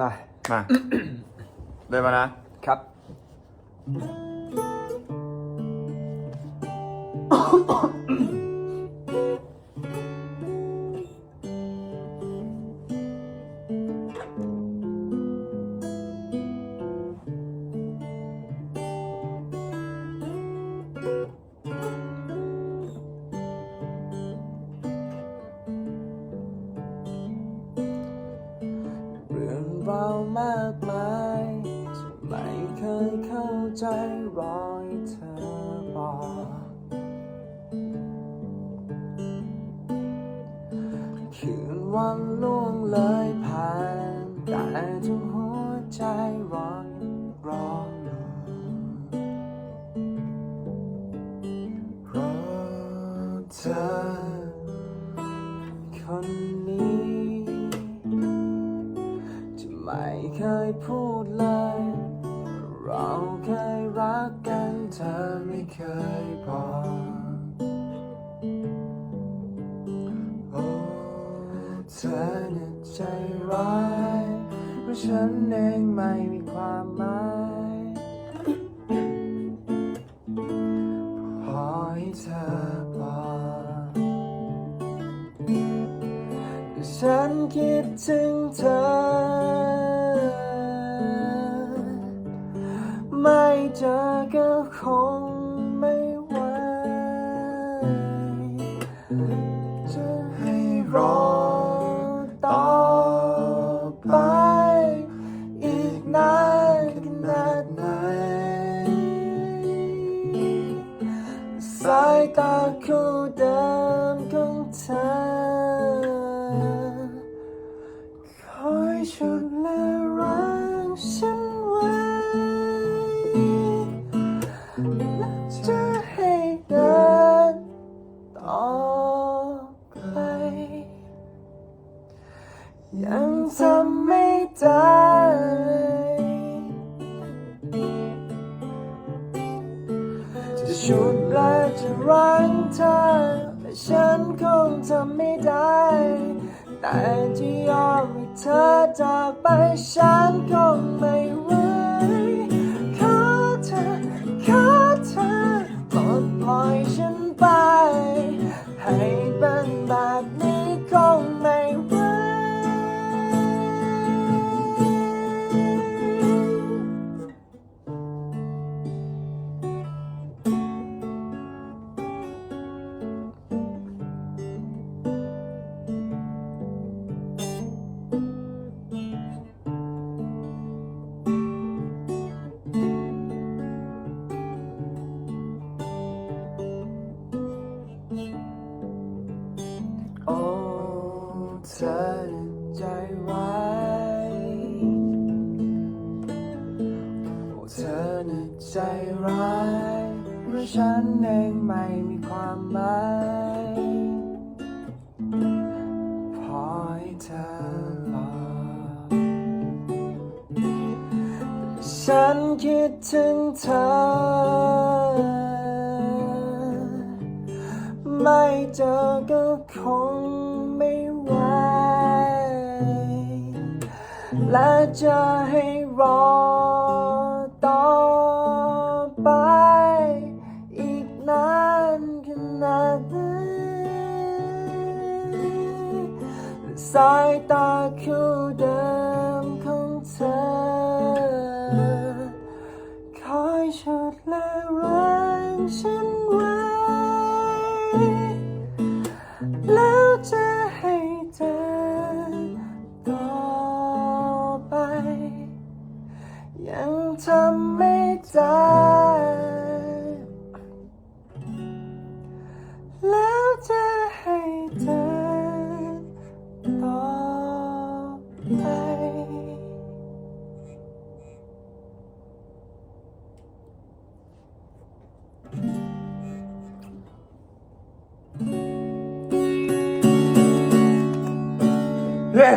มามาเดินมานะ ครับ เรามากมายที่ไม่เคยเข้าใจรอยเธอบอกคืนวันล่วงเลยผ่านแต่ทุกหัวใจรอรออยู่เพราะเธอคนนี้ ไม่เคยพูดเลย เราเคยรักกันเธอไม่เคยบอกโอ้เธอน่ะใจร้ายเพราะฉันเองไม่มีความหมายพอให้เธอบอกฉันคิดถึงเธอ เจอก็คงไม่ไหวจะให้รอต่อไป อีกนานขนาดไหน สายตาคุณ ยังทำไม่ได้จะชุดและจะรังเธอแต่ฉันคงทำไม่ได้ แต่ที่ยอมให้เธอจากไปฉันคง เธอใจไว้โอ้เธอน่ะใจร้ายเพราะฉันเองไม่มีความหมายพอให้เธอบอฉันคิดถึงเธอ ไม่เจอก็คง และจะให้รอต่อไป อีกนานขนาดไหนสายตาคู่ำไม่ได้แล้วจะให้เธอต่อไปเฮ้